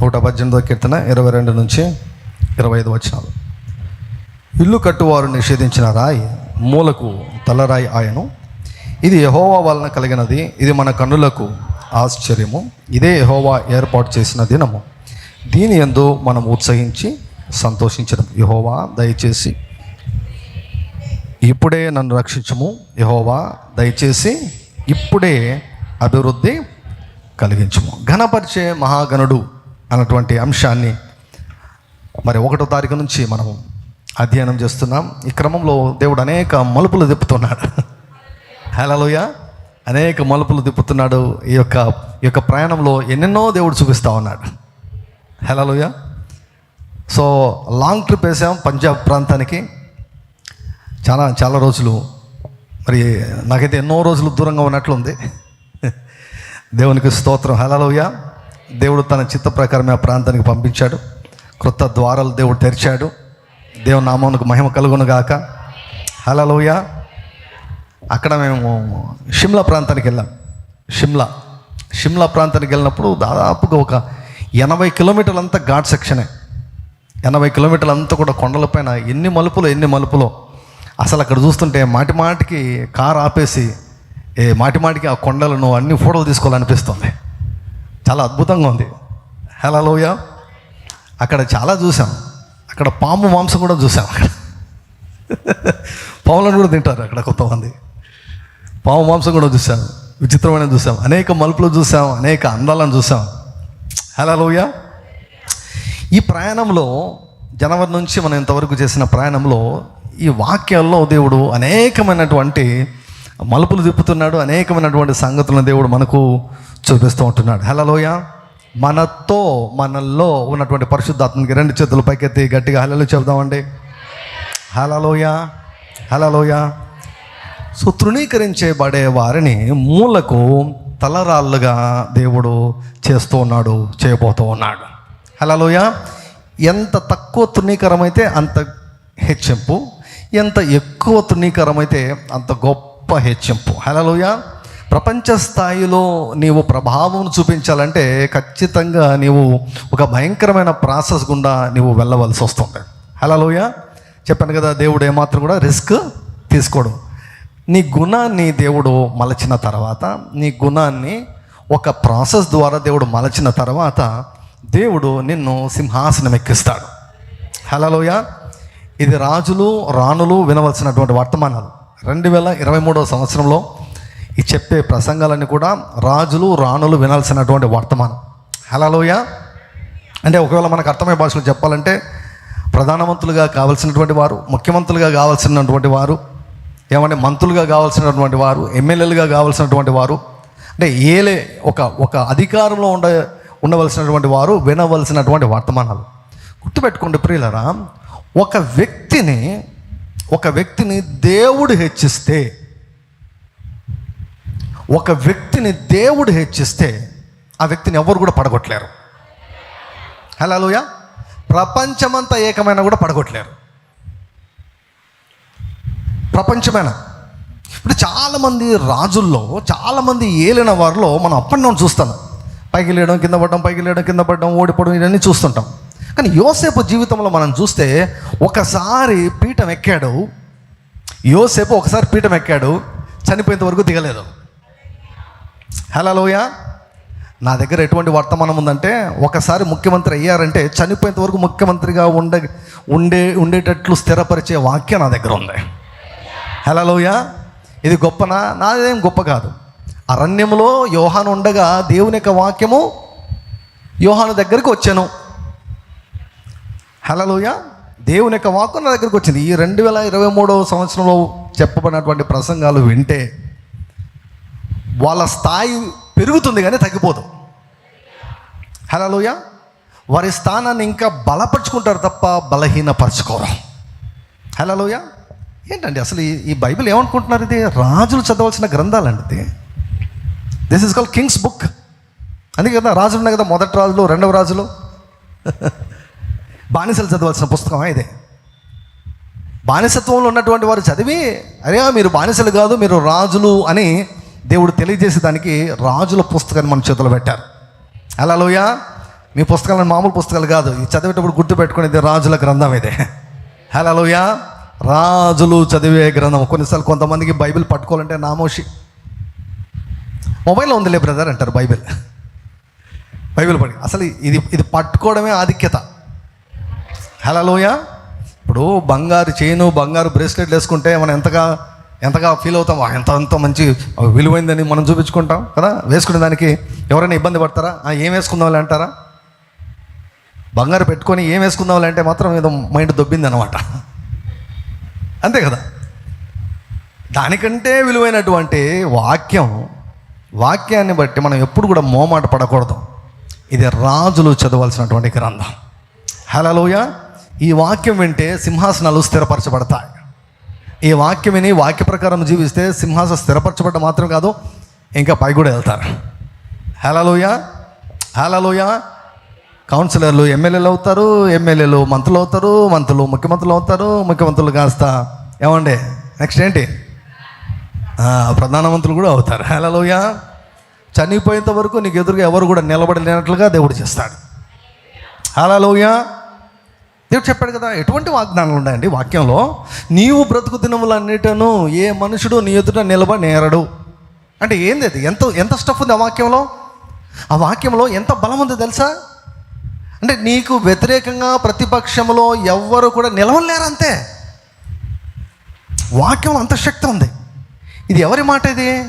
నూట పద్దెనిమిదో కీర్తన ఇరవై రెండు నుంచి ఇరవై ఐదు వచ్చినాలు ఇల్లు కట్టువారు నిషేధించిన రాయి మూలకు తలరాయి ఆయను. ఇది యహోవా వలన కలిగినది ఇది మన కన్నులకు ఆశ్చర్యము. ఇదే యహోవా ఏర్పాటు చేసిన దినము. దీని ఎందు మనం ఉత్సహించి సంతోషించడం. యహోవా దయచేసి ఇప్పుడే నన్ను రక్షించము. యహోవా దయచేసి ఇప్పుడే అభివృద్ధి కలిగించము. ఘనపరిచే మహాగణుడు అన్నటువంటి అంశాన్ని మరి ఒకటో తారీఖు నుంచి మనం అధ్యయనం చేస్తున్నాం. ఈ క్రమంలో దేవుడు అనేక మలుపులు తిప్పుతున్నాడు. హలోయ అనేక మలుపులు తిప్పుతున్నాడు. ఈ యొక్క ఈ యొక్క ప్రయాణంలో ఎన్నెన్నో దేవుడు చూపిస్తూ ఉన్నాడు. హలోయ సో లాంగ్ ట్రిప్ వేసాం పంజాబ్ ప్రాంతానికి. చాలా చాలా రోజులు. మరి నాకైతే ఎన్నో రోజులు దూరంగా ఉన్నట్లుంది. దేవునికి స్తోత్రం. హలలోయ దేవుడు తన చిత్త ప్రకారం ఆ ప్రాంతానికి పంపించాడు. క్రొత్త ద్వారాలు దేవుడు తెరిచాడు. దేవుని నామానికి మహిమ కలుగునుగాక హలలోయ అక్కడ మేము షిమ్లా ప్రాంతానికి వెళ్ళాం. షిమ్లా. షిమ్లా ప్రాంతానికి వెళ్ళినప్పుడు దాదాపుగా ఒక ఎనభై కిలోమీటర్లు అంతా ఘాట్ సెక్షనే. ఎనభై కిలోమీటర్లు అంతా కూడా కొండలపైన ఎన్ని మలుపులు ఎన్ని మలుపులో. అసలు అక్కడ చూస్తుంటే మాటి మాటికి కారు ఆపేసి ఏ మాటి మాటికి ఆ కొండలను అన్ని ఫోటోలు తీసుకోవాలనిపిస్తుంది. చాలా అద్భుతంగా ఉంది. హలోయ అక్కడ చాలా చూసాం అక్కడ పాము మాంసం కూడా చూసాం అక్కడ. పాములను కూడా తింటారు అక్కడ కొంతమంది. పాము మాంసం కూడా చూసాం విచిత్రమైన చూసాం అనేక మలుపులు చూసాం అనేక అందాలను చూసాం హలోయ ఈ ప్రయాణంలో జనవరి నుంచి మనం ఇంతవరకు చేసిన ప్రయాణంలో ఈ వాక్యాల్లో దేవుడు అనేకమైనటువంటి మలుపులు తిప్పుతున్నాడు. అనేకమైనటువంటి సంగతులను దేవుడు మనకు చూపిస్తూ ఉంటున్నాడు. హలలోయ మనతో మనల్లో ఉన్నటువంటి పరిశుద్ధాత్మకి రెండు చేతులు పైకెత్తి గట్టిగా హలలు చెబుదామండి. హలలోయ హలలోయ సో తృణీకరించబడే వారిని మూలకు తలరాళ్ళుగా దేవుడు చేస్తూ ఉన్నాడు చేయబోతూ ఉన్నాడు. హలోయ ఎంత తక్కువ తృణీకరమైతే అంత హెచ్చింపు ఎంత ఎక్కువ తృణీకరమైతే అంత గొప్ప హెచ్చింపు. హలోయ ప్రపంచ స్థాయిలో నీవు ప్రభావం చూపించాలంటే ఖచ్చితంగా నీవు ఒక భయంకరమైన ప్రాసెస్ గుండా నీవు వెళ్ళవలసి వస్తుంది. హలోయ చెప్పాను కదా దేవుడు ఏమాత్రం కూడా రిస్క్ తీసుకోడు. నీ గుణాన్ని దేవుడు మలచిన తర్వాత నీ గుణాన్ని ఒక ప్రాసెస్ ద్వారా దేవుడు మలచిన తర్వాత దేవుడు నిన్ను సింహాసనం ఎక్కిస్తాడు. హలోయ ఇది రాజులు రాణులు వినవలసినటువంటి వర్తమానాలు. రెండు వేల ఇరవై మూడవ సంవత్సరంలో ఈ చెప్పే ప్రసంగాలన్నీ కూడా రాజులు రాణులు వినాల్సినటువంటి వర్తమానం. హలోయ అంటే ఒకవేళ మనకు అర్థమయ్యే భాషలో చెప్పాలంటే ప్రధానమంత్రులుగా కావాల్సినటువంటి వారు ముఖ్యమంత్రులుగా కావాల్సినటువంటి వారు ఏమంటే మంత్రులుగా కావాల్సినటువంటి వారు ఎమ్మెల్యేలుగా కావాల్సినటువంటి వారు అంటే ఏలే ఒక ఒక అధికారంలో ఉండ ఉండవలసినటువంటి వారు వినవలసినటువంటి వర్తమానాలు. గుర్తుపెట్టుకోండి ప్రియులరా ఒక వ్యక్తిని ఒక వ్యక్తిని దేవుడు హెచ్చిస్తే ఒక వ్యక్తిని దేవుడు హెచ్చిస్తే ఆ వ్యక్తిని ఎవరు కూడా పడగొట్టలేరు. హలోయ ప్రపంచమంతా ఏకమైనా కూడా పడగొట్టలేరు. ప్రపంచమైన. ఇప్పుడు చాలామంది రాజుల్లో చాలామంది ఏలిన వారిలో మనం అప్ అండ్ డౌన్ చూస్తాం. పైకి లేయడం కింద పడడం పైకి లేయడం కింద పడడం ఓడిపోవడం ఇవన్నీ చూస్తుంటాం. కానీ యోసేపు జీవితంలో మనం చూస్తే ఒకసారి పీఠం ఎక్కాడు. యోసేపు ఒకసారి పీఠం ఎక్కాడు. చనిపోయేంత వరకు దిగలేదు. హలో లోయ నా దగ్గర ఎటువంటి వర్తమానం ఉందంటే ఒకసారి ముఖ్యమంత్రి అయ్యారంటే చనిపోయేంత వరకు ముఖ్యమంత్రిగా ఉండే ఉండే ఉండేటట్లు స్థిరపరిచే వాక్యం నా దగ్గర ఉంది. హలోయ ఇది గొప్పనా? నాదేం గొప్ప కాదు. అరణ్యంలో యోహాను ఉండగా దేవుని యొక్క వాక్యము యోహాను దగ్గరికి వచ్చాను. హలలోయ దేవుని యొక్క వాక్యం నా దగ్గరికి వచ్చింది. ఈ రెండు వేల ఇరవై మూడవ సంవత్సరంలో చెప్పబడినటువంటి ప్రసంగాలు వింటే వాళ్ళ స్థాయి పెరుగుతుంది కానీ తగ్గిపోదు. హలోయ వారి స్థానాన్ని ఇంకా బలపరుచుకుంటారు తప్ప బలహీనపరచుకోరు. హలోయ ఏంటండి అసలు ఈ ఈ బైబిల్ ఏమనుకుంటున్నారు ఇది? రాజులు చదవాల్సిన గ్రంథాలండి ఇది. This is call kings book అందుకే కదా రాజులు ఉన్నాయి కదా మొదటి రాజులు రెండవ రాజులు. బానిసలు చదవాల్సిన పుస్తకం ఇదే? బానిసత్వంలో ఉన్నటువంటి వారు చదివి అరే మీరు బానిసలు కాదు మీరు రాజులు అని దేవుడు తెలియజేసే దానికి రాజుల పుస్తకాన్ని మన చేతిలో పెట్టారు. అలా లోయ మీ పుస్తకాలను మామూలు పుస్తకాలు కాదు. ఇది చదివేటప్పుడు గుర్తుపెట్టుకునేది రాజుల గ్రంథం ఇదే. హలోయా రాజులు చదివే గ్రంథం. కొన్నిసార్లు కొంతమందికి బైబిల్ పట్టుకోవాలంటే నామోషి. మొబైల్లో ఉందిలే బ్రదర్ అంటారు బైబిల్. బైబిల్ పడి అసలు ఇది ఇది పట్టుకోవడమే ఆధిక్యత. హలలోయ ఇప్పుడు బంగారు చైను బంగారు బ్రేస్లెట్లు వేసుకుంటే మనం ఎంతగా ఎంతగా ఫీల్ అవుతాం ఎంత అంత మంచి విలువైందని మనం చూపించుకుంటాం కదా? వేసుకునే దానికి ఎవరైనా ఇబ్బంది పడతారా? "ఆ, ఏం వేసుకుందాం అంటారా? బంగారు పెట్టుకొని ఏం వేసుకుందాం అంటే మాత్రం ఏదో మైండ్ దొబ్బింది అనమాట అంతే కదా? దానికంటే విలువైనటువంటి వాక్యం వాక్యాన్ని బట్టి మనం ఎప్పుడు కూడా మోమాట పడకూడదు. ఇది రాజులు చదవాల్సినటువంటి గ్రంథం. హలోయా ఈ వాక్యం వింటే సింహాసనాలు స్థిరపరచబడతాయి. ఈ వాక్యం విని వాక్య ప్రకారం జీవిస్తే సింహాసనం స్థిరపరచబడ్డ మాత్రం కాదు ఇంకా పై కూడా వెళ్తారు. హేలలోయ హేలలోయ కౌన్సిలర్లు ఎమ్మెల్యేలు అవుతారు ఎమ్మెల్యేలు మంత్రులు అవుతారు మంత్రులు ముఖ్యమంత్రులు అవుతారు ముఖ్యమంత్రులు కాస్త ఏమండి నెక్స్ట్ ఏంటి? ప్రధానమంత్రులు కూడా అవుతారు. హేలలోయ చనిపోయేంత వరకు నీకు ఎదురుగా ఎవరు కూడా నిలబడలేనట్లుగా దేవుడు చేస్తాడు. హలోయ దేవుడు చెప్పాడు కదా ఎటువంటి వాగ్దానాలు ఉన్నాయండి వాక్యంలో? నీవు బ్రతుకు దినములన్నిటను ఏ మనుషుడు నీ ఎదుట నిలబ నేరడు. అంటే ఏంది అది? ఎంత ఎంత స్టఫ్ ఉంది ఆ వాక్యంలో? ఆ వాక్యంలో ఎంత బలం ఉంది తెలుసా? అంటే నీకు వ్యతిరేకంగా ప్రతిపక్షంలో ఎవ్వరు కూడా నిలవలేరు అంతే. వాక్యంలో అంత శక్తి ఉంది. ఇది ఎవరి మాట ఇది?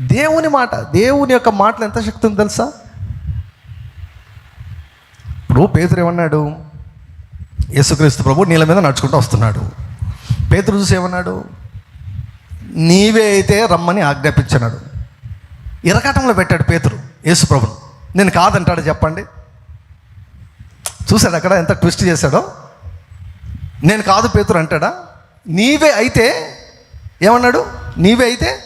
దేవుని మాట. దేవుని యొక్క మాటలు ఎంత శక్తి ఉంది తెలుసా? ఇప్పుడు పేతురు ఏమన్నాడు? యేసుక్రీస్తు ప్రభు నీళ్ళ మీద నడుచుకుంటూ వస్తున్నాడు. పేతురు చూసి ఏమన్నాడు? నీవే అయితే రమ్మని ఆజ్ఞాపించినాడు ఇరకాటంలో పెట్టాడు పేతురు యేసు ప్రభును. నేను కాదంటాడు చెప్పండి. చూశాడు అక్కడ ఎంత ట్విస్ట్ చేశాడో? నేను కాదు పేతురు అంటాడా? నీవే అయితే ఏమన్నాడు? నీవే అయితే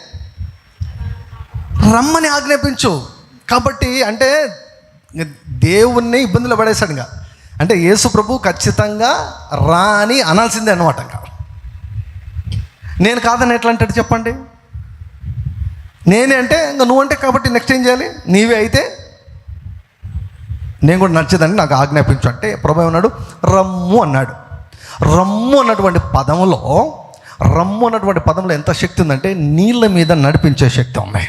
రమ్మని ఆజ్ఞాపించు. కాబట్టి అంటే దేవుణ్ణి ఇబ్బందులు పడేశాడు ఇంకా. అంటే యేసు ప్రభు ఖచ్చితంగా రా అని అనాల్సిందే అనమాట ఇంకా. నేను కాదని ఎట్లా అంటాడు చెప్పండి? నేనే అంటే ఇంకా నువ్వు అంటే కాబట్టి నెక్స్ట్ ఏం చేయాలి? నీవే అయితే నేను కూడా నచ్చదని నాకు ఆజ్ఞాపించు అంటే ప్రభు అన్నాడు రమ్ము అన్నాడు. రమ్ము అన్నటువంటి పదంలో రమ్ము అన్నటువంటి పదంలో ఎంత శక్తి ఉందంటే నీళ్ళ మీద నడిపించే శక్తి ఉన్నాయి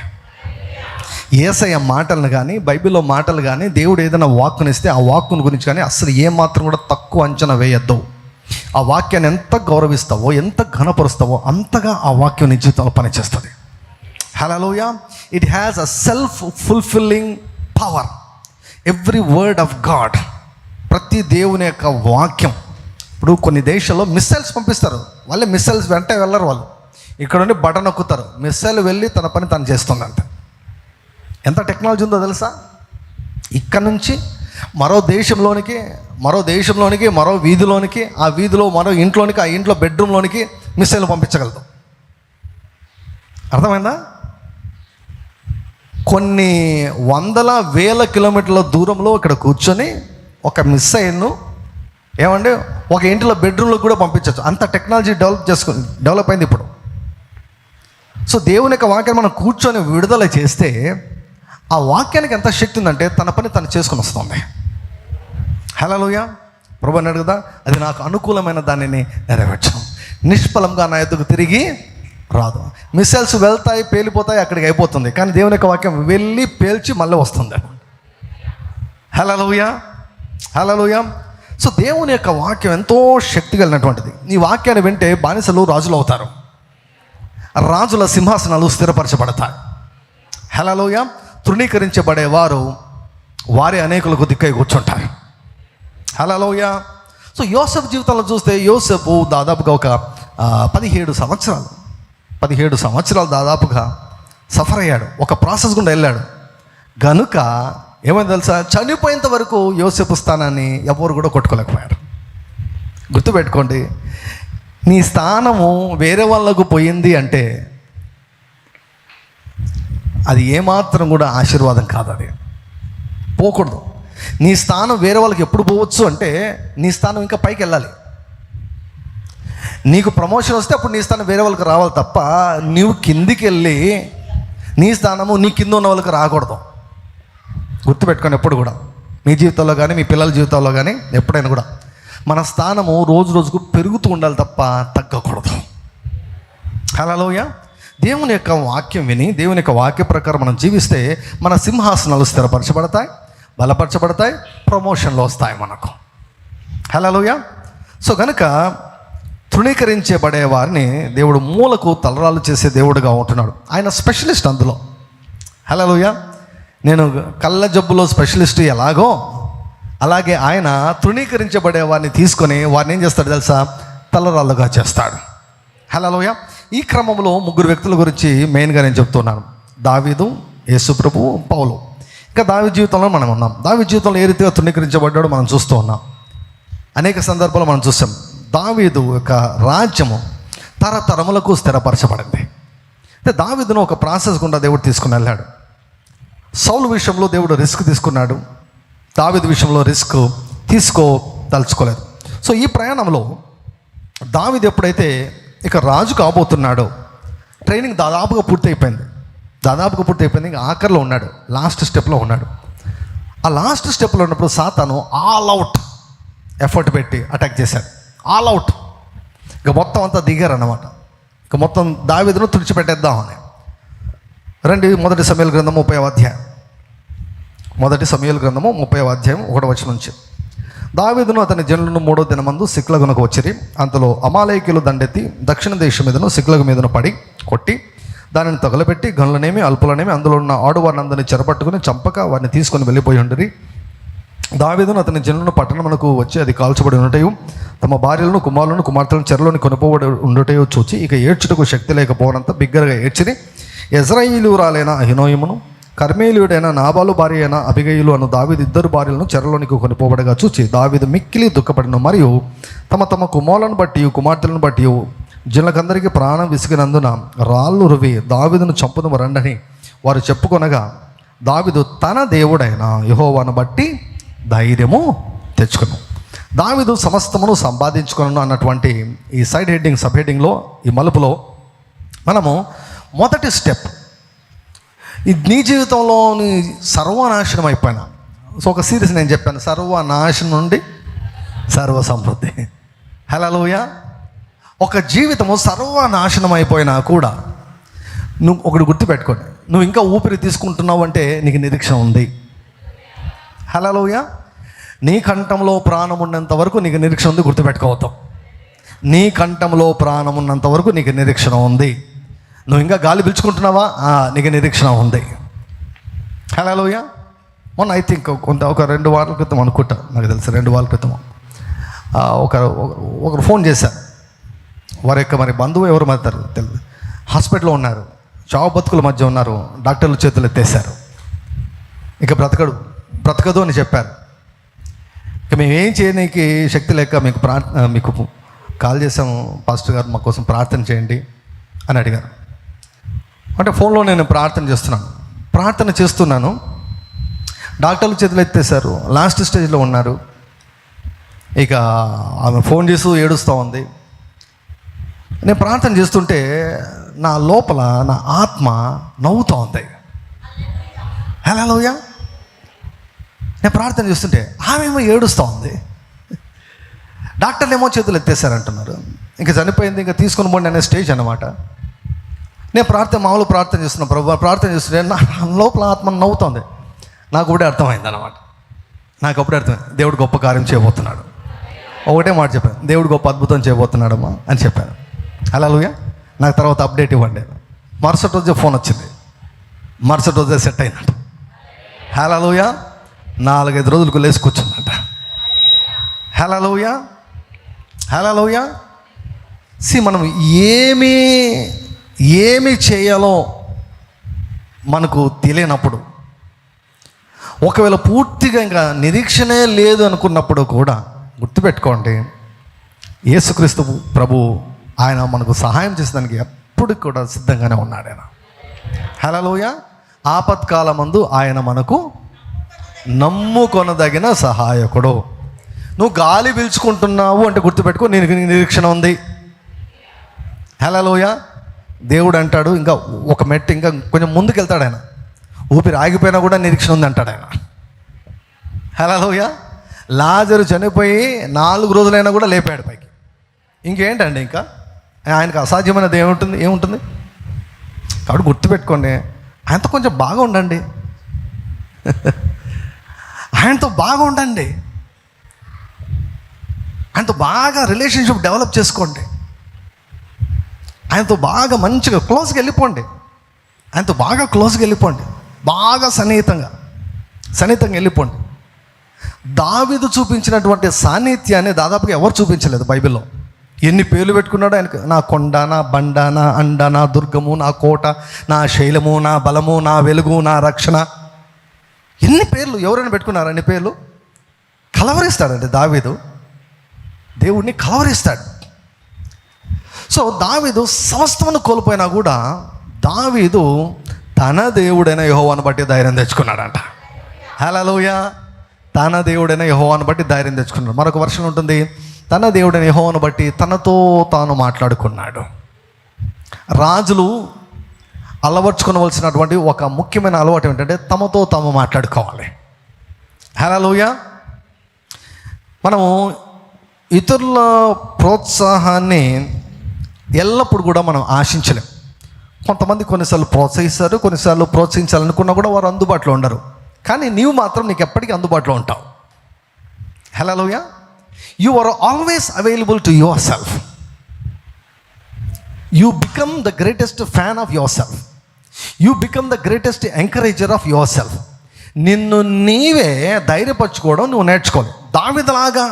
ఏసయ మాటలను కానీ బైబిల్లో మాటలు కానీ దేవుడు ఏదైనా వాక్కుని ఇస్తే ఆ వాక్కుని గురించి కానీ అసలు ఏమాత్రం కూడా తక్కువ అంచనా వేయద్దు. ఆ వాక్యాన్ని ఎంత గౌరవిస్తావో ఎంత ఘనపరుస్తావో అంతగా ఆ వాక్యం నీ జీవితంలో పనిచేస్తుంది. హలోయ it has a self fulfilling power every word of God ప్రతి దేవుని యొక్క వాక్యం. ఇప్పుడు కొన్ని దేశాల్లో మిస్సైల్స్ పంపిస్తారు. వాళ్ళే మిస్సైల్స్ వెంట వెళ్ళరు వాళ్ళు. ఇక్కడ నుండి బటన్ నొక్కుతారు. మిస్సైల్ వెళ్ళి తన పని తను చేస్తుందంట. ఎంత టెక్నాలజీ ఉందో తెలుసా? ఇక్కడ నుంచి మరో దేశంలోనికి మరో దేశంలోనికి మరో వీధిలోనికి ఆ వీధిలో మరో ఇంట్లోనికి ఆ ఇంట్లో బెడ్రూమ్లోనికి మిస్సైల్ పంపించగలుగుతాం. అర్థమైందా? కొన్ని వందల వేల కిలోమీటర్ల దూరంలో ఇక్కడ కూర్చొని ఒక మిస్సైల్ను ఏమండి ఒక ఇంటిలో బెడ్రూమ్లో కూడా పంపించవచ్చు. అంత టెక్నాలజీ డెవలప్ చేసుకుని డెవలప్ అయింది ఇప్పుడు. సో దేవుని యొక్క వాక్యం మనం కూర్చొని విడుదల చేస్తే ఆ వాక్యానికి ఎంత శక్తి ఉందంటే తన పని తను చేసుకుని వస్తుంది. హలోయ ప్రభు అన్నాడు కదా అది నాకు అనుకూలమైన దానిని నెరవేర్చడం నిష్ఫలంగా నా ఎద్దుకు తిరిగి రాదు. మిసైల్స్ వెళ్తాయి పేలిపోతాయి అక్కడికి అయిపోతుంది. కానీ దేవుని యొక్క వాక్యం వెళ్ళి పేల్చి మళ్ళీ వస్తుంది. హలోయ హలోయ సో దేవుని యొక్క వాక్యం ఎంతో శక్తి కలిగినటువంటిది. ఈ వాక్యాన్ని వింటే బానిసలు రాజులు అవుతారు. రాజుల సింహాసనాలు స్థిరపరచబడతాయి. హలోయ తృణీకరించబడేవారు వారే అనేకులకు దిక్కై కూర్చుంటారు. హలోయ సో యోసెఫ్ జీవితంలో చూస్తే యోసెఫ్ దాదాపుగా ఒక పదిహేడు సంవత్సరాలు పదిహేడు సంవత్సరాలు దాదాపుగా సఫర్ అయ్యాడు. ఒక ప్రాసెస్ గుండా వెళ్ళాడు. గనుక ఏమైంది తెలుసా? చనిపోయేంత వరకు యోసెఫ్ స్థానాన్ని ఎవరు కూడా కొట్టుకోలేకపోయారు. గుర్తుపెట్టుకోండి నీ స్థానము వేరే వాళ్ళకు పోయింది అంటే అది ఏమాత్రం కూడా ఆశీర్వాదం కాదు అది. పోకూడదు. నీ స్థానం వేరే వాళ్ళకి ఎప్పుడు పోవచ్చు అంటే నీ స్థానం ఇంకా పైకి వెళ్ళాలి. నీకు ప్రమోషన్ వస్తే అప్పుడు నీ స్థానం వేరే వాళ్ళకి రావాలి తప్ప నీవు కిందికి వెళ్ళి నీ స్థానము నీ కింద ఉన్న వాళ్ళకి రాకూడదు. గుర్తుపెట్టుకొని ఎప్పుడు కూడా. మీ జీవితంలో కానీ మీ పిల్లల జీవితంలో కానీ ఎప్పుడైనా కూడా. మన స్థానము రోజు రోజుకు పెరుగుతూ ఉండాలి తప్ప తగ్గకూడదు. హలోయ దేవుని యొక్క వాక్యం విని దేవుని యొక్క వాక్య ప్రకారం మనం జీవిస్తే మన సింహాసనాలు స్థిరపరచబడతాయి బలపరచబడతాయి ప్రమోషన్లు వస్తాయి మనకు. హలోయ సో కనుక తృణీకరించబడే వారిని దేవుడు మూలకు తలరాలు చేసే దేవుడుగా ఉంటున్నాడు. ఆయన స్పెషలిస్ట్ అందులో. హలోయ నేను కళ్ళ జబ్బులో స్పెషలిస్ట్ ఎలాగో అలాగే ఆయన తృణీకరించబడే వారిని తీసుకొని వారిని ఏం చేస్తాడు తెలుసా? తలరాళ్ళుగా చేస్తాడు. హలోయ ఈ క్రమంలో ముగ్గురు వ్యక్తుల గురించి మెయిన్గా నేను చెప్తున్నాను. దావీదు యేసుప్రభు పౌలు. ఇంకా దావి జీవితంలో మనం ఉన్నాం. దావి జీవితంలో ఏ రీతిగా తృణీకరించబడ్డాడో మనం చూస్తూ ఉన్నాం. అనేక సందర్భాలు మనం చూసాం. దావీదు యొక్క రాజ్యము తరతరములకు స్థిరపరచబడింది. అంటే దావీదును ఒక ప్రాసెస్ గుండా దేవుడు తీసుకుని వెళ్ళాడు. సౌలు విషయంలో దేవుడు రిస్క్ తీసుకున్నాడు. దావీదు విషయంలో రిస్క్ తీసుకో తలుచుకోలేదు. సో ఈ ప్రయాణంలో దావీదు ఎప్పుడైతే ఇక రాజు కాబోతున్నాడు. ట్రైనింగ్ దాదాపుగా పూర్తయిపోయింది. దాదాపుగా పూర్తి అయిపోయింది ఇంకా ఆఖరిలో ఉన్నాడు. లాస్ట్ స్టెప్లో ఉన్నాడు. ఆ లాస్ట్ స్టెప్లో ఉన్నప్పుడు సాతాను ఆల్ అవుట్ ఎఫర్ట్ పెట్టి అటాక్ చేశాడు. ఆల్ అవుట్ ఇక మొత్తం అంతా దిగారు అన్నమాట ఇక మొత్తం దావిదను తుడిచిపెట్టేద్దామని రండి మొదటి సమయాల గ్రంథం ముప్పై అధ్యాయం. మొదటి సమయాల గ్రంథము ముప్పై అధ్యాయం ఒకటి వచ్చి నుంచి. దావీదును అతని జనులను మూడో దినమందు సిక్లగునకు వచ్చిరి. అంతలో అమాలయకులు దండెత్తి దక్షిణ దేశం మీదను సిక్లగు మీదను పడి కొట్టి దానిని తగలబెట్టి గనులనేమి అల్పులనేమి అందులో ఉన్న ఆడువారినందరినీ చెరపట్టుకుని చంపక వారిని తీసుకొని వెళ్ళిపోయి ఉండిరి. దావీదును అతని జనులను పట్టణమునకు వచ్చి అది కాల్చబడి ఉండటయు తమ భార్యలను కుమారులను కుమార్తెలను చెరలోని కొనుపోబడి ఉండటయో చూచి ఇక ఏడ్చుటకు శక్తి లేకపోవడంత బిగ్గరగా ఏడ్చిరి. ఎజ్రాయిలురాలైన హినోయమును కర్మేలుడైన నాబాలు భార్య అయిన అభిగయులు అను దావీదు ఇద్దరు భార్యలను చెరలోనికి కొనిపోబడగా చూచి దావీదు మిక్కిలి దుఃఖపడిన. మరియు తమ తమ కుమారులను బట్టి కుమార్తెలను బట్టి జనులకందరికీ ప్రాణం విసిగినందున రాళ్ళు రువి దావిదును చంపుదము రండని వారు చెప్పుకొనగా దావిదు తన దేవుడైన యహోవాను బట్టి ధైర్యము తెచ్చుకును. దావిదు సమస్తమును సంపాదించుకును అన్నటువంటి ఈ సైడ్ హెడ్డింగ్ సబ్ హెడ్డింగ్లో ఈ మలుపులో మనము మొదటి స్టెప్ ఈ నీ జీవితంలోని సర్వనాశనం అయిపోయినా. సో ఒక సిరీస్ నేను చెప్పాను సర్వనాశనం నుండి సర్వ సమృద్ధి హలోయ ఒక జీవితము సర్వనాశనం అయిపోయినా కూడా నువ్వు ఒకటి గుర్తుపెట్టుకోండి నువ్వు ఇంకా ఊపిరి తీసుకుంటున్నావు అంటే నీకు నిరీక్షణ ఉంది. హలోయ నీ కంఠంలో ప్రాణం ఉన్నంత వరకు నీకు నిరీక్షణ ఉంది గుర్తుపెట్టుకోవద్దాం. నీ కంఠంలో ప్రాణం ఉన్నంత వరకు నీకు నిరీక్షణ ఉంది. నువ్వు ఇంకా గాలి పిలుచుకుంటున్నావా? నీకు నిరీక్షణ ఉంది. హలోయ మొన్న ఐ థింక్ కొంత ఒక రెండు వారాల క్రితం అనుకుంటా నాకు తెలుసు రెండు వారాల క్రితం. ఒకరు ఒక ఒకరు ఫోన్ చేశారు. వారి యొక్క మరి బంధువు ఎవరు మారుతారు తెలియదు హాస్పిటల్లో ఉన్నారు. చావు బతుకుల మధ్య ఉన్నారు. డాక్టర్లు చేతులు ఎత్తేసారు ఇక బ్రతకడు బ్రతకదు అని చెప్పారు. ఇక మేము ఏం చేయడానికి శక్తి లేక మీకు ప్రా మీకు కాల్ చేసాము పాస్టర్ గారు మా కోసం ప్రార్థన చేయండి అని అడిగారు. అంటే ఫోన్లో నేను ప్రార్థన చేస్తున్నాను. ప్రార్థన చేస్తున్నాను. డాక్టర్లు చేతులు ఎత్తేసారు లాస్ట్ స్టేజ్లో ఉన్నారు. ఇక ఆమె ఫోన్ చేస్తూ ఏడుస్తూ ఉంది. నేను ప్రార్థన చేస్తుంటే నా లోపల నా ఆత్మ నవ్వుతూ ఉంది. హలోయ నేను ప్రార్థన చేస్తుంటే ఆమె ఏమో ఏడుస్తూ ఉంది. డాక్టర్లు ఏమో చేతులు ఎత్తేసారంటున్నారు ఇంకా చనిపోయింది ఇంకా తీసుకొని పోండి అనే స్టేజ్ అనమాట నేను ప్రార్థన మామూలు ప్రార్థన చేస్తున్నా ప్రభు ప్రార్థన చేస్తుంటే నా లోపల ఆత్మ నవ్వుతోంది. నాకు కూడా అర్థమైంది అనమాట నాకు అప్పుడే అర్థమైంది. దేవుడు గొప్ప కార్యం చేయబోతున్నాడు. ఒకటే మాట చెప్పాను. దేవుడు గొప్ప అద్భుతం చేయబోతున్నాడమ్మా అని చెప్పాను. అలా నాకు తర్వాత అప్డేట్ ఇవ్వండి. మరుసటి రోజే ఫోన్ వచ్చింది. మరుసటి రోజే సెట్ అయిందంట. హలోయ నాలుగైదు రోజులకు లేచి కూర్చుందంట. హలోయ హలోయ సి మనం ఏమి ఏమి చేయాలో మనకు తెలియనప్పుడు ఒకవేళ పూర్తిగా ఇంకా నిరీక్షణే లేదు అనుకున్నప్పుడు కూడా గుర్తుపెట్టుకోండి యేసుక్రీస్తు ప్రభు ఆయన మనకు సహాయం చేసేదానికి ఎప్పుడు కూడా సిద్ధంగానే ఉన్నాడు ఆయన. హలోయ ఆపత్కాలమందు ఆయన మనకు నమ్ముకొనదగిన సహాయకుడు. నువ్వు గాలి పీల్చుకుంటున్నావు అంటే గుర్తుపెట్టుకో నేను నీకు నిరీక్షణ ఉంది. హలోయ దేవుడు అంటాడు ఇంకా ఒక మెట్టు ఇంకా కొంచెం ముందుకు వెళ్తాడు ఆయన. ఊపిరి ఆగిపోయినా కూడా నిరీక్షణ ఉంది అంటాడు ఆయన. హలోయ లాజరు చనిపోయి నాలుగు రోజులైనా కూడా లేపాడు పైకి. ఇంకేంటండి ఇంకా? ఆయనకు అసాధ్యమైనది ఏముంటుంది ఏముంటుంది? కాబట్టి గుర్తుపెట్టుకోండి ఆయనతో కొంచెం బాగా ఉండండి. ఆయనతో బాగా ఉండండి. ఆయనతో బాగా రిలేషన్షిప్ డెవలప్ చేసుకోండి. ఆయనతో బాగా మంచిగా క్లోజ్గా వెళ్ళిపోండి. ఆయనతో బాగా క్లోజ్గా వెళ్ళిపోండి. బాగా సన్నిహితంగా సన్నిహితంగా వెళ్ళిపోండి. దావిదు చూపించినటువంటి సాన్నిహిత్యాన్ని దాదాపుగా ఎవరు చూపించలేదు బైబిల్లో. ఎన్ని పేర్లు పెట్టుకున్నాడో ఆయనకు? నా కొండ నా బండ నా అండ నా దుర్గము నా కోట నా శైలము నా బలము నా వెలుగు నా రక్షణ. ఎన్ని పేర్లు? ఎవరైనా పెట్టుకున్నారు? అన్ని పేర్లు? కలవరిస్తాడండి దావీదు. దేవుడిని కలవరిస్తాడు. సో దావీదు సమస్తమును కోల్పోయినా కూడా దావీదు తన దేవుడైన యహోవాను బట్టి ధైర్యం తెచ్చుకున్నాడంట. హలోయ తన దేవుడైన యహోవాను బట్టి ధైర్యం తెచ్చుకున్నాడు. మరొక వర్షం ఉంటుంది. తన దేవుడైన యహోవాను బట్టి తనతో తాను మాట్లాడుకున్నాడు. రాజులు అలవర్చుకోవలసినటువంటి ఒక ముఖ్యమైన అలవాటు ఏంటంటే తమతో తాము మాట్లాడుకోవాలి. హలోయ మనము ఇతరుల ప్రోత్సాహాన్ని ఎల్లప్పుడు కూడా మనం ఆశించలేం. కొంతమంది కొన్నిసార్లు ప్రోత్సహిస్తారు కొన్నిసార్లు ప్రోత్సహించాలనుకున్నా కూడా వారు అందుబాటులో ఉండరు. కానీ నీవు మాత్రం నీకు ఎప్పటికీ అందుబాటులో ఉంటావు. హలోయ you are always available to yourself you become the greatest fan of yourself you become the greatest encourager of yourself నిన్ను నీవే ధైర్యపరచుకోవడం నువ్వు నేర్చుకోవాలి. దావిదలాగా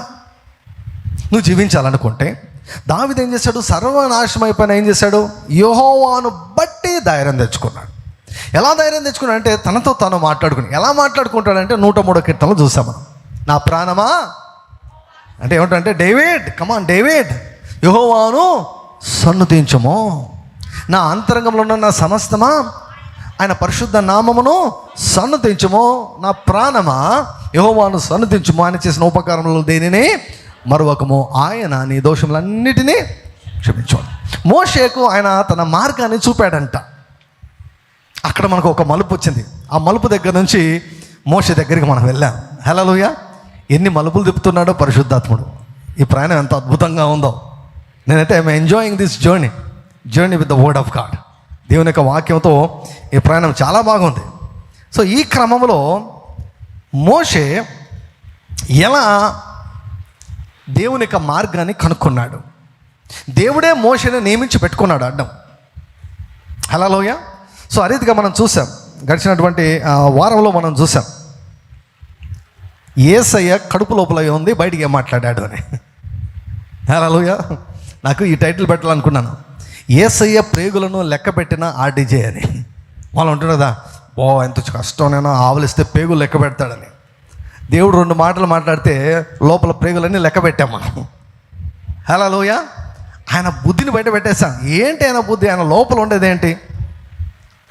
నువ్వు జీవించాలనుకుంటే దావిద ఏం చేశాడు? సర్వనాశనం అయిపోయిన ఏం చేశాడు? యహోవాను బట్టి ధైర్యం తెచ్చుకున్నాడు. ఎలా ధైర్యం తెచ్చుకున్నాడు అంటే తనతో తాను మాట్లాడుకుని. ఎలా మాట్లాడుకుంటాడంటే నూట మూడో కీర్తనలు చూసాం మనం. నా ప్రాణమా? అంటే ఏమిటంటే డేవిడ్ కమాన్ డేవిడ్ యహోవాను సన్నుతించము. నా అంతరంగంలో ఉన్న నా సమస్తమా? ఆయన పరిశుద్ధ నామమును సన్నతించము. నా ప్రాణమా? యహోవాను సన్నతించము. ఆయన చేసిన ఉపకారములు దేనిని? మరొకము ఆయన నీ దోషములన్నిటినీ క్షమించాడు మోషేకు ఆయన తన మార్గాన్ని చూపాడంట. అక్కడ మనకు ఒక మలుపు వచ్చింది. ఆ మలుపు దగ్గర నుంచి మోషే దగ్గరికి మనం వెళ్ళాం. హలోయ ఎన్ని మలుపులు తిప్పుతున్నాడో పరిశుద్ధాత్ముడు. ఈ ప్రయాణం ఎంత అద్భుతంగా ఉందో. నేనైతే I'm enjoying this journey journey with the word of God దేవుని యొక్క వాక్యంతో ఈ ప్రయాణం చాలా బాగుంది. సో ఈ క్రమంలో మోషే ఎలా దేవుని యొక్క మార్గాన్ని కనుక్కున్నాడు. దేవుడే మోషని నియమించి పెట్టుకున్నాడు అడ్డం. హలోయ సో ఆ రీతిగా మనం చూసాం. గడిచినటువంటి వారంలో మనం చూసాం. ఏసయ్య కడుపు లోపల ఉంది బయటికి ఏం మాట్లాడాడు అని. హలోయ నాకు ఈ టైటిల్ పెట్టాలనుకున్నాను. ఏసయ్య ప్రేగులను లెక్క పెట్టిన ఆర్డీజే అని. వాళ్ళు ఉంటున్నదా కదా బో ఎంత నేను ఆవలిస్తే పేగులు లెక్క పెడతాడని. దేవుడు రెండు మాటలు మాట్లాడితే లోపల ప్రేగులన్నీ లెక్క పెట్టాం మనం. హలోయ ఆయన బుద్ధిని బయట పెట్టేశాం. ఏంటి ఆయన బుద్ధి? ఆయన లోపల ఉండేది ఏంటి?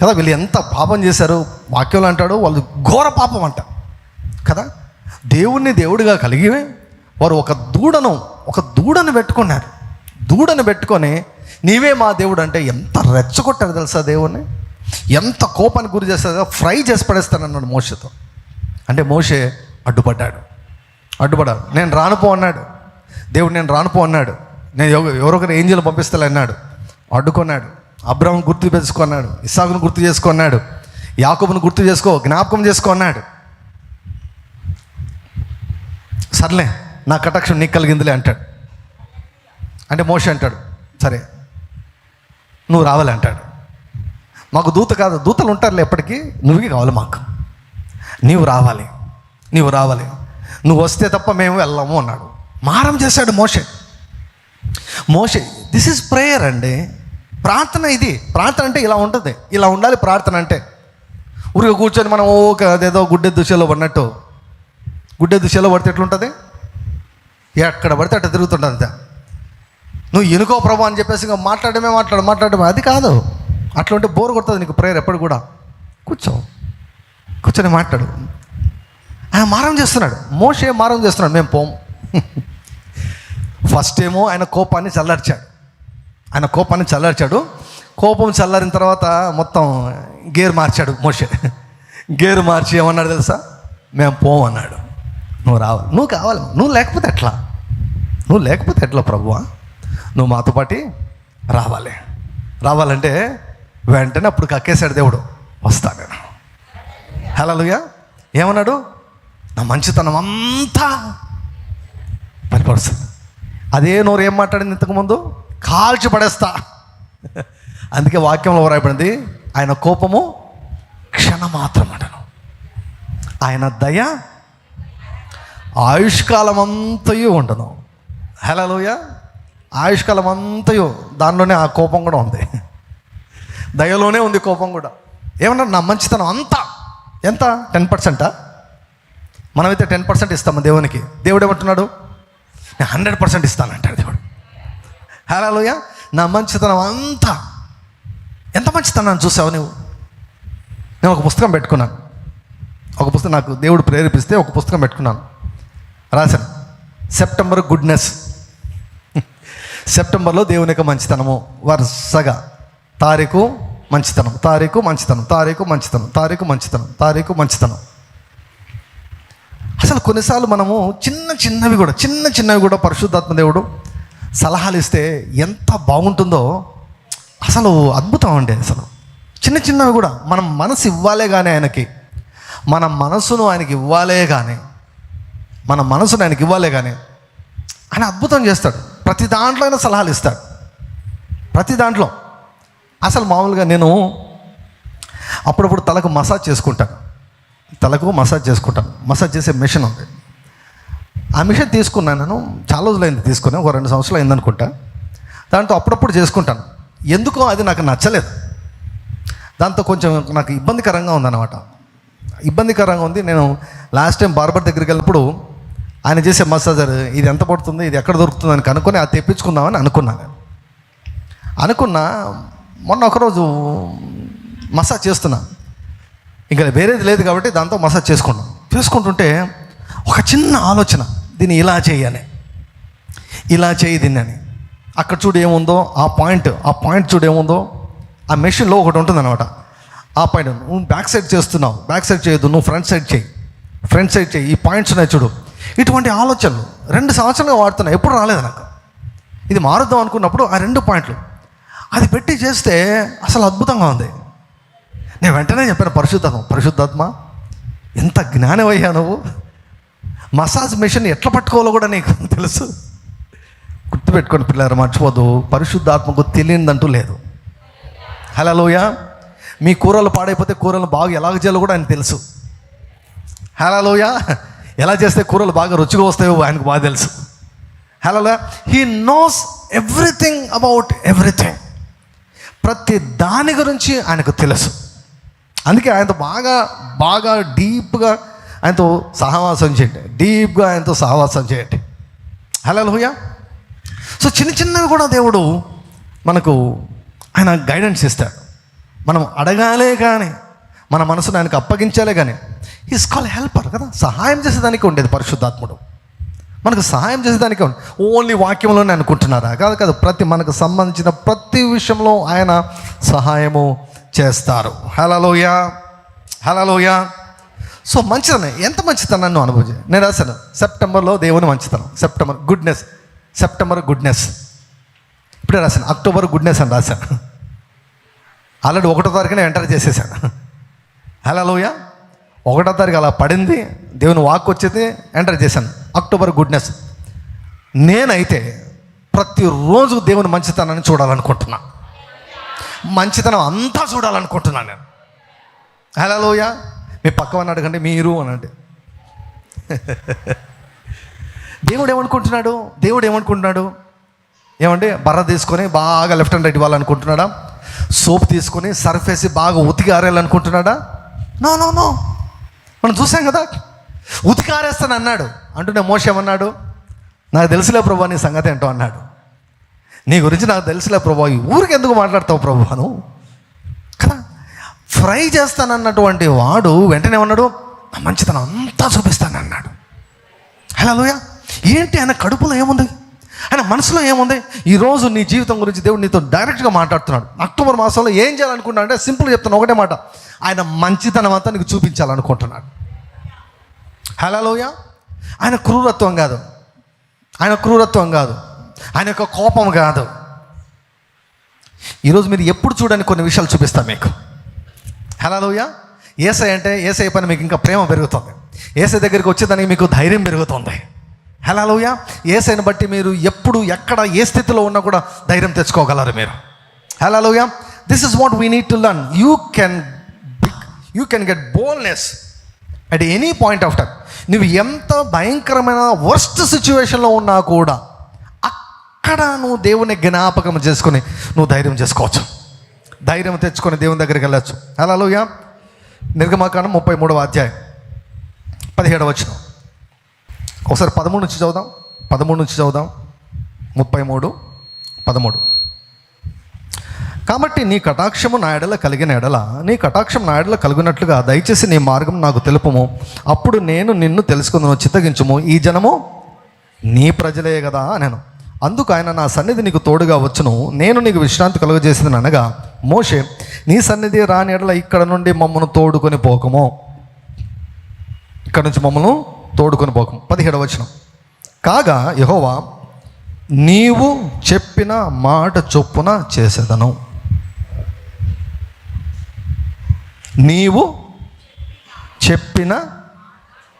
కదా వీళ్ళు ఎంత పాపం చేశారు? వాక్యంలో అంటాడు వాళ్ళు ఘోర పాపం అంట. కదా దేవుణ్ణి దేవుడిగా కలిగి వారు ఒక దూడను ఒక దూడను పెట్టుకున్నారు. దూడను పెట్టుకొని నీవే మా దేవుడు అంటే ఎంత రెచ్చగొట్టారు తెలుసా దేవుణ్ణి? ఎంత కోపానికి గురి చేస్తారో ఫ్రై చేసి పడేస్తానన్నాడు మోషతో. అంటే మోషే అడ్డుపడ్డాడు. అడ్డుపడ్డాడు. నేను రానుపో అన్నాడు. దేవుడు నేను రానుపో అన్నాడు. నేను ఎవరొకరు ఏంజలు పంపిస్తాను అన్నాడు. అడ్డుకున్నాడు. అబ్రహం గుర్తు పెంచుకున్నాడు ఇస్సాకును గుర్తు చేసుకున్నాడు యాకబును గుర్తు చేసుకో. జ్ఞాపకం చేసుకున్నాడు సర్లే నా కటాక్షం నీకు కలిగిందిలే అంటాడు. అంటే మోష అంటాడు సరే నువ్వు రావాలి అంటాడు. మాకు దూత కాదు దూతలు ఉంటారులే ఎప్పటికీ. నువ్వే కావాలి మాకు. నీవు రావాలి. నీవు రావాలి. నువ్వు వస్తే తప్ప మేము వెళ్ళాము అన్నాడు. మారం చేశాడు మోషే. మోషే దిస్ ఇస్ ప్రేయర్ అండి. ప్రార్థన ఇది. ప్రార్థన అంటే ఇలా ఉంటుంది. ఇలా ఉండాలి ప్రార్థన అంటే. ఊరిగా కూర్చొని మనం ఓకే ఒక అదేదో గుడ్డె దుశలో పడినట్టు. గుడ్డె దుశలో పడితే ఎట్లుంటుంది? ఎక్కడ పడితే అట్లా తిరుగుతుంటుంది అంతే. నువ్వు ఎనుకో ప్రభా అని చెప్పేసి ఇంకా మాట్లాడమే మాట్లాడు మాట్లాడమే. అది కాదు. అట్లా ఉంటే బోర్ కొడుతుంది నీకు ప్రేయర్ ఎప్పుడు కూడా. కూర్చో. కూర్చొని మాట్లాడు. ఆయన మారం చేస్తున్నాడు. మోషే మారం చేస్తున్నాడు. మేము పోం. ఫస్ట్ ఏమో ఆయన కోపాన్ని చల్లార్చాడు. ఆయన కోపాన్ని చల్లార్చాడు. కోపం చల్లారిన తర్వాత మొత్తం గేర్ మార్చాడు మోషే. గేర్ మార్చి ఏమన్నాడు తెలుసా? మేము పోం అన్నాడు. నువ్వు రావాలి. నువ్వు కావాలి. నువ్వు లేకపోతే ఎట్లా? నువ్వు లేకపోతే ఎట్లా ప్రభువా? నువ్వు మాతో పాటి రావాలి. రావాలంటే వెంటనే అప్పుడు కక్కేశాడు దేవుడు. వస్తా నేను. హలోయా ఏమన్నాడు? నా మంచితనం అంతా బయటపడుతుంది అదే నోరు ఏం మాట్లాడింది ఇంతకుముందు? కాల్చి పడేస్తా. అందుకే వాక్యంలో రాయబడింది ఆయన కోపము క్షణమాత్రం అంటను ఆయన దయ ఆయుష్కాలం అంతయు ఉండను హలోయ ఆయుష్కాలం అంతయు దానిలోనే ఆ కోపం కూడా ఉంది. దయలోనే ఉంది కోపం కూడా. ఏమన్నా నా మంచితనం అంతా? ఎంత? టెన్ పర్సెంటా? మనమైతే టెన్ పర్సెంట్ ఇస్తాము దేవునికి. దేవుడు ఏమంటున్నాడు? నేను హండ్రెడ్ పర్సెంట్ ఇస్తానంటాడు దేవుడు. హలోయ నా మంచితనం అంతా. ఎంత మంచితనాన్ని చూసావు నువ్వు నేను ఒక పుస్తకం పెట్టుకున్నాను. ఒక పుస్తకం నాకు దేవుడు ప్రేరేపిస్తే ఒక పుస్తకం పెట్టుకున్నాను. రాశాను. September goodness. సెప్టెంబర్లో దేవుని యొక్క మంచితనము. వరుసగా. తారీఖు మంచితనం తారీఖు మంచితనం తారీఖు మంచితనం తారీఖు మంచితనం తారీఖు మంచితనం. అసలు కొన్నిసార్లు మనము చిన్న చిన్నవి కూడా చిన్న చిన్నవి కూడా పరిశుద్ధాత్మ దేవుడు సలహాలు ఇస్తే ఎంత బాగుంటుందో అసలు అద్భుతం అండి అసలు. చిన్న చిన్నవి కూడా మనం మనసు ఇవ్వాలే కానీ ఆయనకి మన మనసును ఆయనకి ఇవ్వాలే కానీ మన మనసును ఆయనకి ఇవ్వాలే కానీ ఆయన అద్భుతం చేస్తాడు. ప్రతి దాంట్లో ఆయన సలహాలు ఇస్తాడు. ప్రతి దాంట్లో. అసలు మామూలుగా నేను అప్పుడప్పుడు తలకు మసాజ్ చేసుకుంటాను. తలకు మసాజ్ చేసుకుంటాను మసాజ్ చేసే మిషన్ ఉంది. ఆ మిషన్ తీసుకున్నాను నేను. చాలా రోజులైంది తీసుకుని. ఒక రెండు సంవత్సరాలు అయిందనుకుంటా. దాంతో అప్పుడప్పుడు చేసుకుంటాను. ఎందుకో అది నాకు నచ్చలేదు. దాంతో కొంచెం నాకు ఇబ్బందికరంగా ఉందన్నమాట. ఇబ్బందికరంగా ఉంది. నేను లాస్ట్ టైం బార్బర్ దగ్గరికి వెళ్ళినప్పుడు ఆయన చేసే మసాజర్ ఇది ఎంత పడుతుంది? ఇది ఎక్కడ దొరుకుతుంది? అని కనుక్కొని అది తెప్పించుకుందామని అనుకున్నాను అనుకున్నా మొన్న ఒకరోజు మసాజ్ చేస్తున్నాను ఇంకా వేరేది లేదు కాబట్టి దాంతో మసాజ్ చేసుకున్నాం చేసుకుంటుంటే ఒక చిన్న ఆలోచన దీన్ని ఇలా చేయని ఇలా చేయి దీన్ని అని. అక్కడ చూడు ఏముందో ఆ పాయింట్ ఆ పాయింట్ చూడు ఏముందో ఆ మెషిన్లో ఒకటి ఉంటుంది అనమాట ఆ పాయింట్ నువ్వు బ్యాక్ సైడ్ చేస్తున్నావు బ్యాక్ సైడ్ చేయొద్దు నువ్వు ఫ్రంట్ సైడ్ చేయి ఫ్రంట్ సైడ్ చేయి ఈ పాయింట్స్ ఉన్నాయి చూడు. ఇటువంటి ఆలోచనలు రెండు సంవత్సరాలుగా వాడుతున్నా ఎప్పుడు రాలేదు నాకు. ఇది మారుద్దాం అనుకున్నప్పుడు ఆ రెండు పాయింట్లు. అది పెట్టి చేస్తే అసలు అద్భుతంగా ఉంది. నేను వెంటనే చెప్పాను పరిశుద్ధాత్మ పరిశుద్ధాత్మ ఎంత జ్ఞానమయ్యా నువ్వు? మసాజ్ మిషన్ ఎట్లా పట్టుకోవాలో కూడా నీకు తెలుసు. గుర్తుపెట్టుకోండి పిల్లలు మర్చిపోదు పరిశుద్ధాత్మకు తెలియదంటూ లేదు. హలో లోయ మీ కూరలు పాడైపోతే కూరలు బాగా ఎలా చేయాలో కూడా ఆయన తెలుసు. హలో లోయ ఎలా చేస్తే కూరలు బాగా రుచిగా వస్తాయో ఆయనకు బాగా తెలుసు. Hello he knows everything about everything ప్రతి దాని గురించి ఆయనకు తెలుసు. అందుకే ఆయనతో బాగా బాగా డీప్గా ఆయనతో సహవాసం చేయండి. డీప్గా ఆయనతో సహవాసం చేయండి. హలో హూయ సో చిన్న చిన్నవి కూడా దేవుడు మనకు ఆయన గైడెన్స్ ఇస్తాడు. మనం అడగాలే కానీ మన మనసును ఆయనకు అప్పగించాలే కానీ ఈస్ కాల్ హెల్పర్ కదా. సహాయం చేసేదానికి ఉండేది పరిశుద్ధాత్ముడు. మనకు సహాయం చేసేదానికి ఓన్లీ వాక్యంలోనే అనుకుంటున్నారా? కాదు కాదు ప్రతి మనకు సంబంధించిన ప్రతి విషయంలో ఆయన సహాయము చేస్తారు. హలోయ హలోయ సో మంచితనం. ఎంత మంచితనాన్ని నువ్వు అనుభవం నేను రాశాను. సెప్టెంబర్లో దేవుని మంచితనం. September goodness. September goodness. ఇప్పుడే రాశాను. అక్టోబర్ గుడ్నెస్ అని రాశాను. ఆల్రెడీ ఒకటో తారీఖునే ఎంటర్ చేసేసాను హలోయ ఒకటో తారీఖు అలా పడింది. దేవుని వాక్ వచ్చేది. ఎంటర్ చేశాను. October goodness. నేనైతే ప్రతిరోజు దేవుని మంచితనాన్ని చూడాలనుకుంటున్నా. మంచితనం అంతా చూడాలనుకుంటున్నాను నేను. హలోయ మీ పక్కవని అడగండి మీరు అనండి దేవుడు ఏమనుకుంటున్నాడు దేవుడు ఏమనుకుంటున్నాడు ఏమండి బర్ర తీసుకొని బాగా లెఫ్ట్ అండ్ రైట్ ఇవ్వాలనుకుంటున్నాడా సోప్ తీసుకొని సర్ఫ్ వేసి బాగా ఉతికి ఆరేయాలనుకుంటున్నాడా? నో నో నో మనం చూసాం కదా ఉతికి ఆరేస్తాను అన్నాడు అంటూనే మోసేమన్నాడు నాకు తెలుసులే ప్రభా నీ సంగతి ఏంటో అన్నాడు. నీ గురించి నాకు తెలుసులే ప్రభా ఈ ఊరికి ఎందుకు మాట్లాడతావు ప్రభు నువ్వు? కదా? ఫ్రై చేస్తానన్నటువంటి వాడు వెంటనే ఉన్నాడు మంచితనం అంతా చూపిస్తానన్నాడు. లోయ ఏంటి ఆయన కడుపులో ఏముంది? ఆయన మనసులో ఏముంది? ఈరోజు నీ జీవితం గురించి దేవుడు నీతో డైరెక్ట్గా మాట్లాడుతున్నాడు. అక్టోబర్ మాసంలో ఏం చేయాలనుకుంటున్నా అంటే సింపుల్ చెప్తాను ఒకటే మాట. ఆయన మంచితనం అంతా నీకు చూపించాలనుకుంటున్నాడు. హలోయ ఆయన క్రూరత్వం కాదు. ఆయన క్రూరత్వం కాదు. ఆయన యొక్క కోపం కాదు. ఈరోజు మీరు ఎప్పుడు చూడని కొన్ని విషయాలు చూపిస్తాను మీకు. హలోయ ఏసై అంటే ఏసై పని మీకు ఇంకా ప్రేమ పెరుగుతుంది. ఏసై దగ్గరికి వచ్చేదానికి మీకు ధైర్యం పెరుగుతుంది. హలోయ ఏసైని బట్టి మీరు ఎప్పుడు ఎక్కడ ఏ స్థితిలో ఉన్నా కూడా ధైర్యం తెచ్చుకోగలరు మీరు. హలోయ this is what we need to learn you can you can get boldness at any point of time నువ్వు ఎంత భయంకరమైన వర్స్ట్ సిచ్యువేషన్లో ఉన్నా కూడా అక్కడ నువ్వు దేవుని జ్ఞాపకం చేసుకొని నువ్వు ధైర్యం చేసుకోవచ్చు. ధైర్యం తెచ్చుకొని దేవుని దగ్గరికి వెళ్ళచ్చు. హలోయ నిర్గమాకాండం ముప్పై మూడవ అధ్యాయం పదిహేడవ వచ్చిన ఒకసారి పదమూడు నుంచి చదువుదాం. పదమూడు నుంచి చదువుదాం. ముప్పై మూడు పదమూడు. కాబట్టి నీ కటాక్షము నా ఎడల కలిగిన ఎడల నీ కటాక్షం నా ఎడల కలిగినట్లుగా దయచేసి నీ మార్గం నాకు తెలుపుము. అప్పుడు నేను నిన్ను తెలుసుకుందును చిత్తగించము. ఈ జనము నీ ప్రజలే కదా నేను అందుకు ఆయన నా సన్నిధి నీకు తోడుగా వచ్చును. నేను నీకు విశ్రాంతి కలుగజేసింది అనగా మోషే నీ సన్నిధి రాని ఎడల ఇక్కడ నుండి మమ్మను తోడుకొని పోకము. ఇక్కడ నుంచి మమ్మల్ని తోడుకొని పోకము. పదిహేడవ వచనం. కాగా యహోవా నీవు చెప్పిన మాట చొప్పున చేసేదను. నీవు చెప్పిన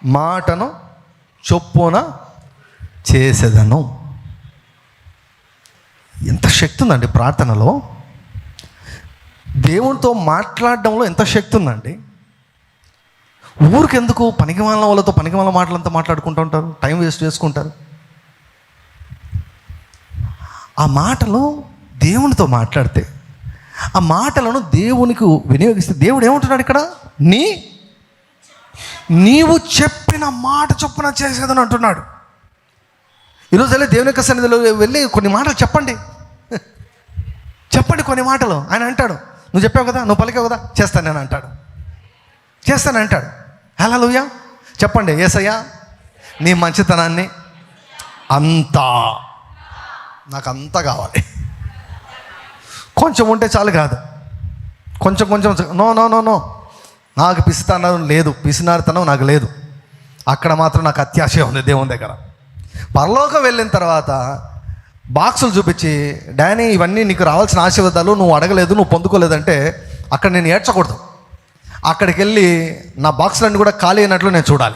మాటను చొప్పున చేసేదను. ఎంత శక్తి ఉందండి ప్రార్థనలో? దేవునితో మాట్లాడడంలో ఎంత శక్తి ఉందండి? ఊరికెందుకు పనికిమాల వాళ్ళతో పనికిమాల మాటలంతా మాట్లాడుకుంటూ ఉంటారు? టైం వేస్ట్ చేసుకుంటారు. ఆ మాటలు దేవునితో మాట్లాడితే ఆ మాటలను దేవునికి వినియోగిస్తే దేవుడు ఏమంటున్నాడు ఇక్కడ? నీ నీవు చెప్పిన మాట చొప్పున చేసేదని అంటున్నాడు. ఈరోజు వెళ్ళి దేవుని యొక్క సన్నిధిలో వెళ్ళి కొన్ని మాటలు చెప్పండి. చెప్పండి కొన్ని మాటలు. ఆయన అంటాడు నువ్వు చెప్పావు కదా నువ్వు పలికావు కదా చేస్తాను నేను అంటాడు. చేస్తాను అంటాడు. హలోయ చెప్పండి ఏసయ్యా నీ మంచితనాన్ని అంతా నాకు అంతా కావాలి. కొంచెం ఉంటే చాలు కాదు. కొంచెం కొంచెం నో నో నో నో. నాకు పిసితనం లేదు పిసినారితనం నాకు లేదు. అక్కడ మాత్రం నాకు అత్యాశ ఉంది దేవుని దగ్గర. పరలోకం వెళ్ళిన తర్వాత బాక్సులు చూపించి డానీ ఇవన్నీ నీకు రావాల్సిన ఆశీర్వాదాలు నువ్వు అడగలేదు నువ్వు పొందుకోలేదంటే అక్కడ నేను ఏడ్చకూడదు. అక్కడికి వెళ్ళి నా బాక్సులన్నీ కూడా ఖాళీ అయినట్లు నేను చూడాలి.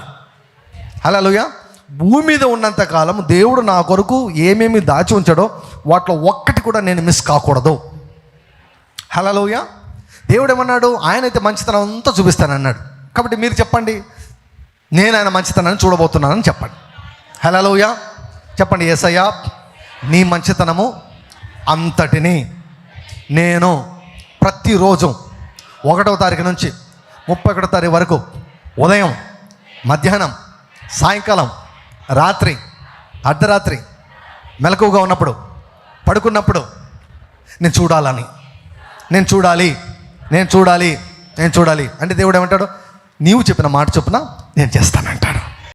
హలోయ భూమి మీద ఉన్నంత కాలం దేవుడు నా కొరకు ఏమేమి దాచి ఉంచాడో వాటిలో ఒక్కటి కూడా నేను మిస్ కాకూడదు. హలోయ దేవుడు ఏమన్నాడు ఆయన అయితే మంచితనం అంతా చూపిస్తానన్నాడు. కాబట్టి మీరు చెప్పండి. నేను ఆయన మంచితనాన్ని చూడబోతున్నానని చెప్పండి. హలోయ చెప్పండి ఏసయ్యా నీ మంచితనము అంతటిని నేను ప్రతిరోజు ఒకటవ తారీఖు నుంచి ముప్పై ఒకటో తారీఖు వరకు ఉదయం మధ్యాహ్నం సాయంకాలం రాత్రి అర్ధరాత్రి మెలకువగా ఉన్నప్పుడు పడుకున్నప్పుడు నేను చూడాలని. నేను చూడాలి నేను చూడాలి నేను చూడాలి. అంటే దేవుడు ఏమంటాడు? నీవు చెప్పిన మాట చొప్పున నేను చేస్తానంటాడు.